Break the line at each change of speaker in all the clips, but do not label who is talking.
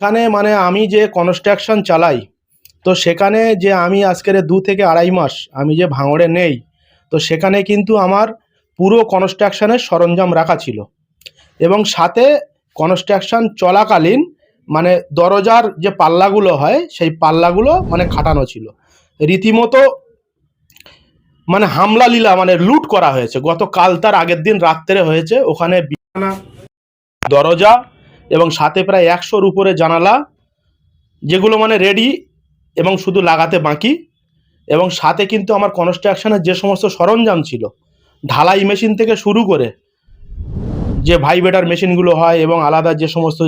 এখানে মানে আমি যে কনস্ট্রাকশন চালাই, তো সেখানে যে আমি আজকের দু থেকে আড়াই মাস আমি যে ভাঙড়ে নেই, তো সেখানে কিন্তু আমার পুরো কনস্ট্রাকশনের সরঞ্জাম রাখা ছিল। এবং সাথে কনস্ট্রাকশন চলাকালীন মানে দরজার যে পাল্লাগুলো হয়, সেই পাল্লাগুলো মানে খাটানো ছিল। রীতিমতো মানে হামলা লীলা মানে লুট করা হয়েছে। গতকাল তার আগের দিন রাত্রে হয়েছে। ওখানে বিছানা, দরজা এবং সাথে প্রায় একশোর উপরে জানালা, যেগুলো মানে রেডি এবং শুধু লাগাতে বাকি। এবং সাথে কিন্তু আমার কনস্ট্রাকশনের যে সমস্ত সরঞ্জাম ছিল, ঢালাই মেশিন থেকে শুরু করে যে ভাইবেটার মেশিনগুলো হয় এবং আলাদা যে সমস্ত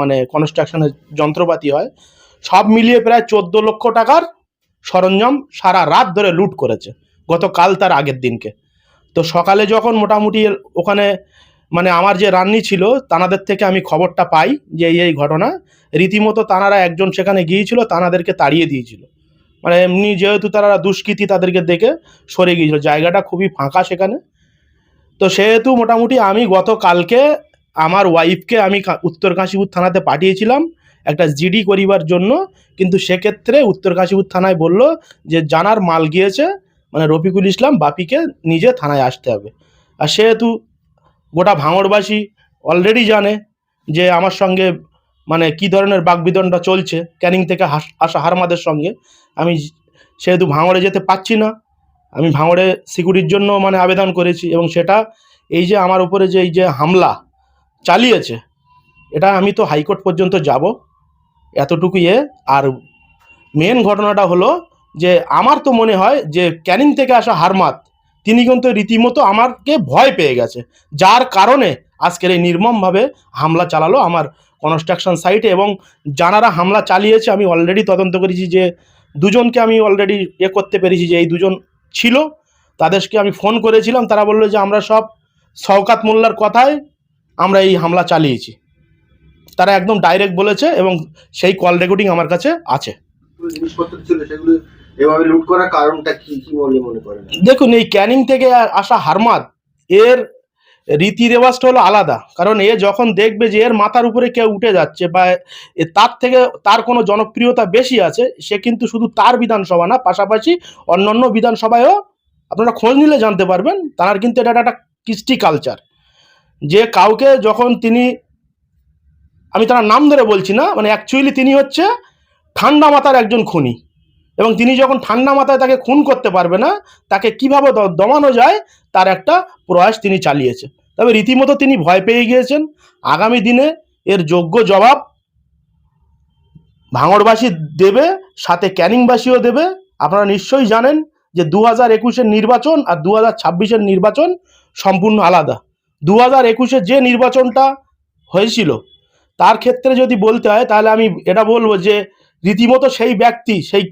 মানে কনস্ট্রাকশনের যন্ত্রপাতি হয়, সব মিলিয়ে প্রায় চোদ্দ লক্ষ টাকার সরঞ্জাম সারা রাত ধরে লুট করেছে, গতকাল তার আগের দিনকে। তো সকালে যখন মোটামুটি ওখানে মানে আমার যে রান্নি ছিল, তানাদের থেকে আমি খবরটা পাই যে এই এই ঘটনা। রীতিমতো তানারা একজন সেখানে গিয়েছিল, তানাদেরকে তাড়িয়ে দিয়েছিল। মানে এমনি যেহেতু তারা দুষ্কৃতী তাদেরকে দেখে সরে গিয়েছিল। জায়গাটা খুবই ফাঁকা সেখানে। তো সেহেতু মোটামুটি আমি গতকালকে আমার ওয়াইফকে আমি উত্তর কাশীপুর থানাতে পাঠিয়েছিলাম একটা জিডি করিবার জন্য। কিন্তু সেক্ষেত্রে উত্তর কাশীপুর থানায় বলল যে জানার মাল গিয়েছে মানে রফিকুল ইসলাম বাপিকে নিজে থানায় আসতে হবে। আর সেহেতু গোটা ভাঙড়বাসী অলরেডি জানে যে আমার সঙ্গে মানে কি ধরনের বাকবিদনটা চলছে, ক্যানিং থেকে আসা হারমাদের সঙ্গে। আমি সেহেতু ভাঙড়ে যেতে পারছি না। আমি ভাঙড়ে সিকিউরিটির জন্য মানে আবেদন করেছি এবং সেটা এই যে আমার উপরে যে, এই যে হামলা চালিয়েছে, এটা আমি তো হাইকোর্ট পর্যন্ত যাব। এতটুকু ইয়ে আর মেন ঘটনাটা হলো যে, আমার তো মনে হয় যে, ক্যানিং থেকে আসা হারমাত তিনি কিন্তু রীতিমতো আমাকে ভয় পেয়ে গেছে। যার কারণে আজকের এই নির্মমভাবে হামলা চালালো আমার কনস্ট্রাকশন সাইটে এবং যারা হামলা চালিয়েছে, আমি অলরেডি তদন্ত করেছি যে দুজনকে আমি অলরেডি এ করতে পেরেছি যে এই দুজন ছিল, তাদেরকে আমি ফোন করেছিলাম, তারা বলল যে আমরা সব শওকাত মোল্লার কথায় আমরা এই হামলা চালিয়েছি। তারা একদম ডাইরেক্ট বলেছে এবং সেই কল রেকর্ডিং আমার কাছে আছে।
এভাবে লুট করার কারণটা কি কি বলে মনে করেন?
দেখুন, এই ক্যানিং থেকে আসা হারমাদ, এর রীতি রেওয়াজটা হলো আলাদা। কারণ এ যখন দেখবে যে এর মাথার উপরে কেউ উঠে যাচ্ছে বা তার থেকে তার কোনো জনপ্রিয়তা বেশি আছে, সে কিন্তু শুধু তার বিধানসভা না, পাশাপাশি অন্যান্য বিধানসভায়ও আপনারা খোঁজ নিলে জানতে পারবেন, তার কিন্তু এটা একটা কৃষ্টি কালচার যে কাউকে যখন তিনি, আমি তার নাম ধরে বলছি না মানে অ্যাকচুয়ালি তিনি হচ্ছে ঠান্ডা মাথার একজন খুনি। এবং তিনি যখন ঠান্ডা মাথায় তাকে খুন করতে পারবে না, তাকে কীভাবে দমানো যায়, তার একটা প্রয়াস তিনি চালিয়েছে। তবে রীতিমতো তিনি ভয় পেয়ে গিয়েছেন। আগামী দিনে এর যোগ্য জবাব ভাঙড়বাসী দেবে, সাথে ক্যানিংবাসীও দেবে। আপনারা নিশ্চয়ই জানেন যে দু হাজার একুশের নির্বাচন আর দু হাজার ছাব্বিশের নির্বাচন সম্পূর্ণ আলাদা। দু হাজার একুশের যে নির্বাচনটা হয়েছিল, তার ক্ষেত্রে যদি বলতে হয়, তাহলে আমি এটা বলব যে রীতিমতো সেই ব্যক্তি, সেই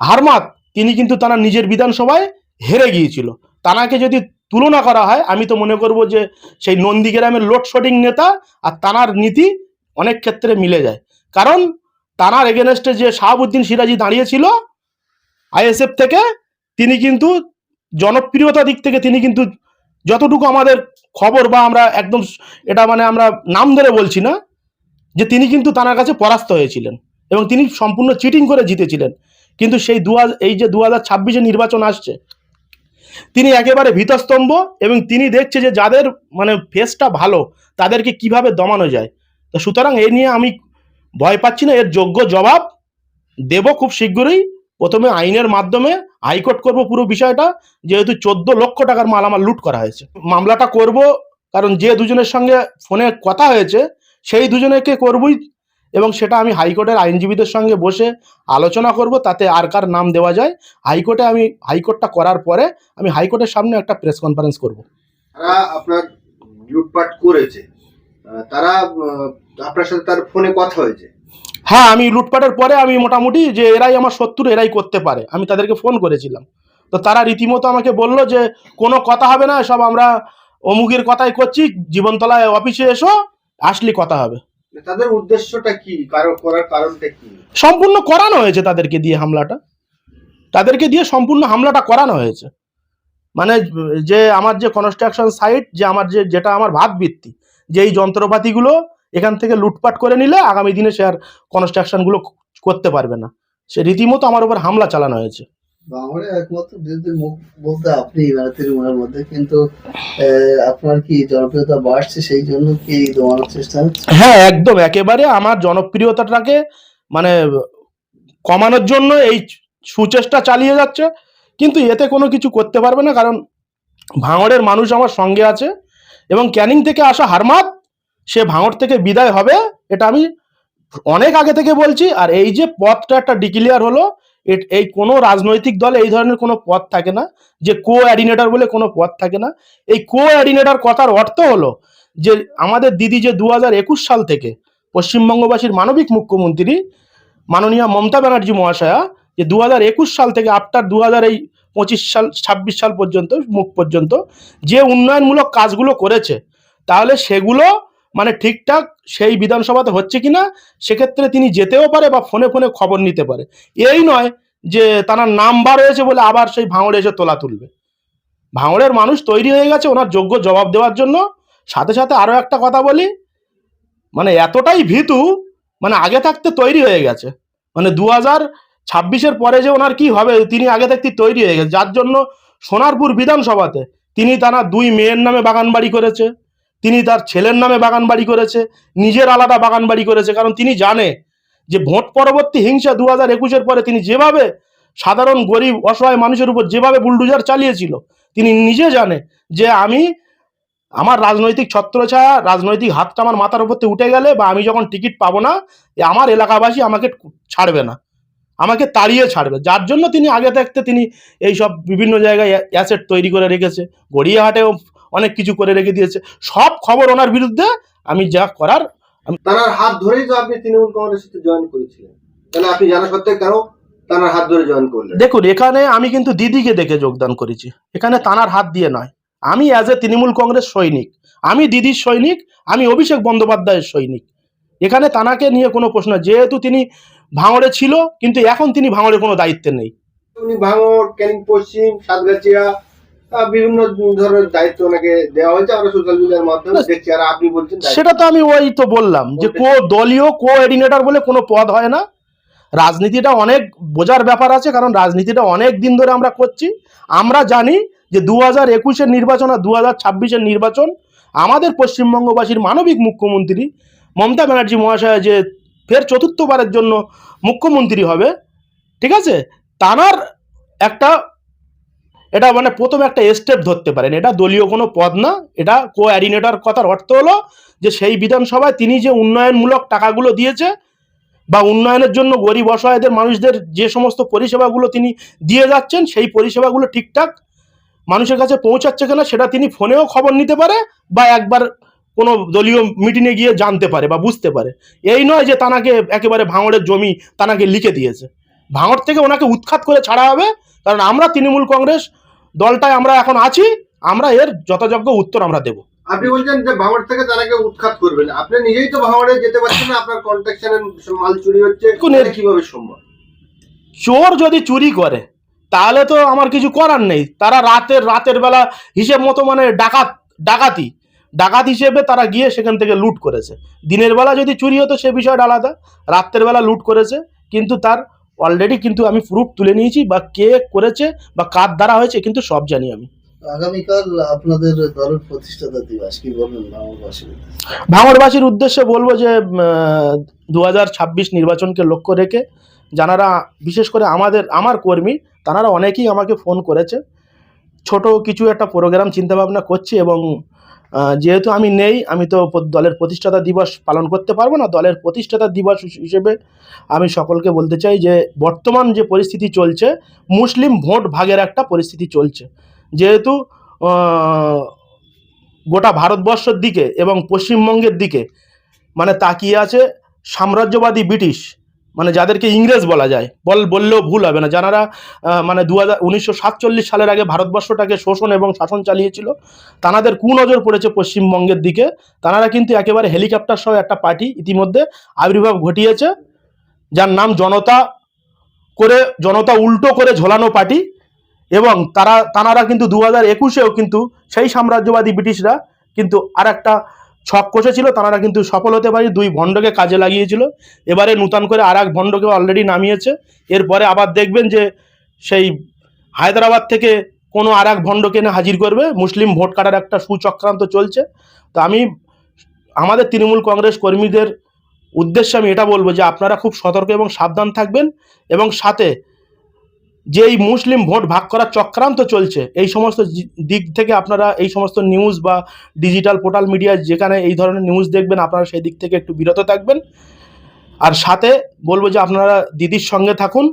হারমাত তিনি কিন্তু তারা নিজের বিধানসভায় হেরে গিয়েছিল। তানাকে যদি তুলনা করা হয়, আমি তো মনে করব যে সেই নন্দীগ্রামের লোডশেডিং নেতা আর তানার নীতি অনেক ক্ষেত্রে মিলে যায়। কারণ তানার এগেনস্টে যে শাহাবুদ্দিন সিরাজি দাঁড়িয়েছিল, আইএসএফ থেকে, তিনি কিন্তু জনপ্রিয়তা দিক থেকে তিনি কিন্তু যতটুকু আমাদের খবর বা আমরা একদম এটা মানে আমরা নাম ধরে বলছি না, যে তিনি কিন্তু তার কাছে পরাস্ত হয়েছিলেন এবং তিনি সম্পূর্ণ চিটিং করে জিতেছিলেন। কিন্তু সেই দু এই যে দু হাজার ছাব্বিশে নির্বাচন আসছে, তিনি একেবারে ভীতস্তম্ভ এবং তিনি দেখছে যে যাদের মানে ফেসটা ভালো, তাদেরকে কীভাবে দমানো যায়। তো সুতরাং এ নিয়ে আমি ভয় পাচ্ছি না, এর যোগ্য জবাব দেব খুব শীঘ্রই। প্রথমে আইনের মাধ্যমে হাইকোর্ট করব পুরো বিষয়টা, যেহেতু চোদ্দ লক্ষ টাকার মাল আমার লুট করা হয়েছে। মামলাটা করব, কারণ যে দুজনের সঙ্গে ফোনে কথা হয়েছে, সেই দুজনেকে করবই এবং সেটা আমি হাইকোর্টের আইনজীবীদের সঙ্গে বসে আলোচনা করব তাতে আর কার নাম দেওয়া যায়। হাইকোর্টে আমি হাইকোর্টটা করার পরে আমি হাইকোর্টের সামনে একটা প্রেস কনফারেন্স করব।
তারা আপনার লুটপাট করেছে। তারা আপনার সাথে তার ফোনে কথা হয়েছে।
হ্যাঁ আমি লুটপাটের পরে আমি মোটামুটি যে এরাই আমার শত্রু এরাই করতে পারে। আমি তাদেরকে ফোন করেছিলাম। তো তারা রীতিমতো আমাকে বলল যে কোনো কথা হবে না সব আমরা অমুকের কথাই করছি। জীবনতলায় অফিসে এসো আসলি কথা হবে।
তাদের উদ্দেশ্যটা কি? কারও করার কারণটা কি?
সম্পূর্ণ করানো হয়েছে তাদেরকে দিয়ে হামলাটা। তাদেরকে দিয়ে সম্পূর্ণ হামলাটা করানো হয়েছে। মানে যে আমার যে কনস্ট্রাকশন সাইট যে আমার যে, যেটা আমার ভাত যে এই যন্ত্রপাতিগুলো এখান থেকে লুটপাট করে নিলে আগামী দিনে সে আর কনস্ট্রাকশনগুলো করতে পারবে না। সে রীতিমতো আমার উপর হামলা চালানো হয়েছে।
বাংলায় একমাত্র বিরোধী মুখ বলতে আপনি মানে তৃণমূলের মধ্যে, কিন্তু আপনার কি জনপ্রিয়তা বাড়ছে সেই জন্য কি দমানোর চেষ্টা
হ্যাঁ একদম। একেবারে আমার জনপ্রিয়তাটাকে মানে কমানোর জন্য এই সুচেষ্টা চালিয়ে যাচ্ছে। কিন্তু এতে কোনো কিছু করতে পারবে না, কারণ ভাঙড়ের মানুষ আমার সঙ্গে আছে এবং ক্যানিং থেকে আসা হারমাত সে ভাঙড় থেকে বিদায় হবে, এটা আমি অনেক আগে থেকে বলছি। আর এই যে পথটা একটা ডিক্লিয়ার হলো এই কোনো রাজনৈতিক দলে এই ধরনের কোনো পথ থাকে না, যে কো অ্যাডিনেটর বলে কোনো পথ থাকে না। এই কো অ্যাডিনেটর কথার অর্থ হলো যে আমাদের দিদি যে দু সাল থেকে পশ্চিমবঙ্গবাসীর মানবিক মুখ্যমন্ত্রী মাননীয় মমতা ব্যানার্জি মহাশয়া যে দু সাল থেকে আফটার দু হাজার এই পঁচিশ সাল, ছাব্বিশ সাল পর্যন্ত, মুখ পর্যন্ত যে উন্নয়নমূলক কাজগুলো করেছে, তাহলে সেগুলো মানে ঠিকঠাক সেই বিধানসভাতে হচ্ছে কিনা, সেক্ষেত্রে তিনি যেতেও পারে বা ফোনে ফোনে খবর নিতে পারে। এই নয় যে তার নাম্বার হয়েছে বলে আবার সেই ভাঙড়ে এসে তোলা তুলবে। ভাঙড়ের মানুষ তৈরি হয়ে গেছে ওনার যোগ্য জবাব দেওয়ার জন্য। সাথে সাথে আরও একটা কথা বলি মানে এতটাই ভীতু মানে আগে থাকতে তৈরি হয়ে গেছে। মানে দু হাজার ছাব্বিশের পরে যে ওনার কি হবে, তিনি আগে থাকতে তৈরি হয়ে গেছে। যার জন্য সোনারপুর বিধানসভাতে তিনি তারা দুই মেয়ের নামে বাগান বাড়ি করেছে। তিনি তার ছেলের নামে বাগান বাড়ি করেছে, নিজের আলাদা বাগান বাড়ি করেছে, কারণ তিনি জানে যে ভোট পরবর্তী হিংসা দু হাজার একুশের পরে তিনি যেভাবে সাধারণ গরিব অসহায় মানুষের উপর যেভাবে বুলডুজার চালিয়েছিল, তিনি নিজে জানে যে আমি, আমার রাজনৈতিক ছত্রছায়া, রাজনৈতিক হাতটা আমার মাথার উপর উঠে গেলে বা আমি যখন টিকিট পাবো না আমার এলাকাবাসী আমাকে ছাড়বে না, আমাকে তাড়িয়ে ছাড়বে। যার জন্য তিনি আগে থাকতে তিনি এই সব বিভিন্ন জায়গায় অ্যাসেট তৈরি করে রেখেছে, গড়িয়াহাটেও অনেক কিছু করে রেখে দিয়েছে। সব খবর ওনার বিরুদ্ধে আমি যা করার
তার হাত ধরেই তো আপনি তৃণমূল কংগ্রেসে জয়েন করেছিলেন। তাহলে আপনি জানা সত্ত্বেও কেন হাত ধরে জয়েন করলেন?
দেখুন এখানে আমি কিন্তু দিদিকে দেখে যোগদান করেছি। এখানে তানার হাত দিয়ে নয়। আমি অ্যাজ এ তৃণমূল কংগ্রেস সৈনিক। আমি দিদির সৈনিক আমি অভিষেক বন্দ্যোপাধ্যায়ের সৈনিক। এখানে তানাকে নিয়ে কোনো প্রশ্ন যেহেতু তিনি ভাঙড়ে ছিল কিন্তু এখন তিনি ভাঙড়ে কোনো দায়িত্বে নেই।
উনি ভাঙড় ক্যানিং পশ্চিম সাতগাছিয়া বিভিন্ন ধরনের দায়িত্ব ওনাকে দেওয়া হয়েছে আমরা সোশ্যাল মিডিয়ার মাধ্যমে দেখছি আর আপনি বলছেন
সেটা তো আমি ওই তো বললাম যে কো দলীয় কো অর্ডিনেটর বলে কোনো পদ হয় না। রাজনীতিটা অনেক বোঝার ব্যাপার আছে কারণ রাজনীতিটা অনেক দিন ধরে আমরা করছি। আমরা জানি যে দু হাজার একুশের নির্বাচন আর দু হাজার ছাব্বিশের নির্বাচন আমাদের পশ্চিমবঙ্গবাসীর মানবিক মুখ্যমন্ত্রী মমতা ব্যানার্জি মহাশয় যে ফের চতুর্থবারের জন্য মুখ্যমন্ত্রী হবে ঠিক আছে? তানার একটা এটা মানে প্রথম একটা স্টেপ ধরতে পারেন। এটা দলীয় কোনো পদ না। এটা কো অ্যাডিনেটর কথার অর্থ হলো যে সেই বিধানসভায় তিনি যে উন্নয়নমূলক টাকাগুলো দিয়েছে বা উন্নয়নের জন্য গরিব অসহায়দের মানুষদের যে সমস্ত পরিষেবাগুলো তিনি দিয়ে যাচ্ছেন, সেই পরিষেবাগুলো ঠিকঠাক মানুষের কাছে পৌঁছাচ্ছে কিনা সেটা তিনি ফোনেও খবর নিতে পারে বা একবার কোনো দলীয় মিটিংয়ে গিয়ে জানতে পারে বা বুঝতে পারে। এই নয় যে তানাকে একেবারে ভাঙড়ের জমি তানাকে লিখে দিয়েছে। ভাঙড় থেকে ওনাকে উৎখাত করে ছাড়া হবে। কারণ আমরা তৃণমূল কংগ্রেস দলটায় আমরা এখন আছি আমরা এর যথাযোগ্য উত্তর আমরা দেব।
আপনি বলছেন যে ভাঙড় থেকে তারাকে উৎখাত করবেন। আপনি নিজেই তো ভাঙড়ে যেতে পারছেন না আপনার কন্ট্রাকশনের মাল চুরি হচ্ছে কীভাবে সম্ভব?
চোর যদি চুরি করে তাহলে তো আমার কিছু করার নেই। তারা রাতের রাতের বেলা হিসেব মতো মানে ডাকাত ডাকাতি। ডাকাত হিসেবে তারা গিয়ে সেখান থেকে লুট করেছে। দিনের বেলা যদি চুরি হতো সে বিষয়টা আলাদা রাত্রের বেলা লুট করেছে কিন্তু তার অলরেডি কিন্তু আমি প্রুফ তুলে নিয়েছি বা কে করেছে বা কার দ্বারা হয়েছে কিন্তু সব জানি আমি।
আগামীকাল আপনাদের দলের প্রতিষ্ঠাতা দিবস কি বলবেন
ভাঙড়বাসীর উদ্দেশ্যে? বলব যে দু হাজার ছাব্বিশ নির্বাচনকে লক্ষ্য রেখে যারা বিশেষ করে আমাদের আমার কর্মী তারা অনেকেই আমাকে ফোন করেছে। ছোট কিছু একটা প্রোগ্রাম চিন্তাভাবনা করছি এবং যেহেতু আমি নেই, আমি তো দলের প্রতিষ্ঠাতা দিবস পালন করতে পারব না। দলের প্রতিষ্ঠাতা দিবস হিসেবে আমি সকলকে বলতে চাই যে, বর্তমান যে পরিস্থিতি চলছে, মুসলিম ভোট ভাগের একটা পরিস্থিতি চলছে। যেহেতু গোটা ভারতবর্ষের দিকে এবং পশ্চিমবঙ্গের দিকে মানে তাকিয়ে আছে সাম্রাজ্যবাদী ব্রিটিশ। মানে যাদেরকে ইংরেজ বলা যায়, বল, বললেও ভুল হবে না। যারা মানে দু হাজার সালের আগে ভারতবর্ষটাকে শোষণ এবং শাসন চালিয়েছিল, তানাদের কুনজর পড়েছে পশ্চিমবঙ্গের দিকে। তানারা কিন্তু একেবারে হেলিকপ্টার সহ একটা পার্টি ইতিমধ্যে আবির্ভাব ঘটিয়েছে, যার নাম জনতা করে, জনতা উল্টো করে ঝোলানো পার্টি এবং তারা, তানারা কিন্তু দু হাজার একুশেও কিন্তু সেই সাম্রাজ্যবাদী ব্রিটিশরা কিন্তু আর একটা ছক কষেছিল তারা কিন্তু সফল হতে পারে দুই ভণ্ডকে কাজে লাগিয়েছিল। এবারে নূতন করে আর এক ভণ্ডকে অলরেডি নামিয়েছে। এরপরে আবার দেখবেন যে সেই হায়দ্রাবাদ থেকে কোনো আর এক ভণ্ডকে এনে হাজির করবে। মুসলিম ভোট কাটার একটা সুচক্রান্ত চলছে। তো আমি, আমাদের তৃণমূল কংগ্রেস কর্মীদের উদ্দেশ্যে আমি এটা বলব যে আপনারা খুব সতর্ক এবং সাবধান থাকবেন। এবং সাথে যে এই মুসলিম ভোট ভাগ করার চক্রান্ত চলছে, এই সমস্ত দিক থেকে আপনারা এই সমস্ত নিউজ বা ডিজিটাল পোর্টাল মিডিয়া যেখানে এই ধরনের নিউজ দেখবেন, আপনারা সেই দিক থেকে একটু বিরত থাকবেন। আর সাথে বলব যে আপনারা দিদির সঙ্গে থাকুন,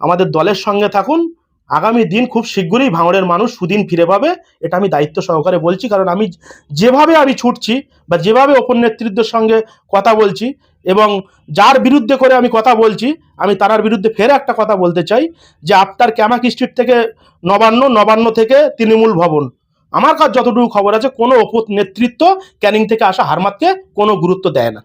আমাদের দলের সঙ্গে থাকুন আগামী দিন খুব শীঘ্রই ভাঙড়ের মানুষ সুদিন ফিরে পাবে, এটা আমি দায়িত্ব সহকারে বলছি, কারণ আমি যেভাবে আমি ছুটছি বা যেভাবে ওপর নেতৃত্বের সঙ্গে কথা বলছি এবং যার বিরুদ্ধে করে আমি কথা বলছি, আমি তার বিরুদ্ধে ফের একটা কথা বলতে চাই যে আপনার ক্যামাক স্ট্রিট থেকে নবান্ন নবান্ন থেকে তৃণমূল ভবন। আমার কাছে যতটুকু খবর আছে, কোনো ওপর নেতৃত্ব ক্যানিং থেকে আসা হারমাতকে কোনো গুরুত্ব দেয় না।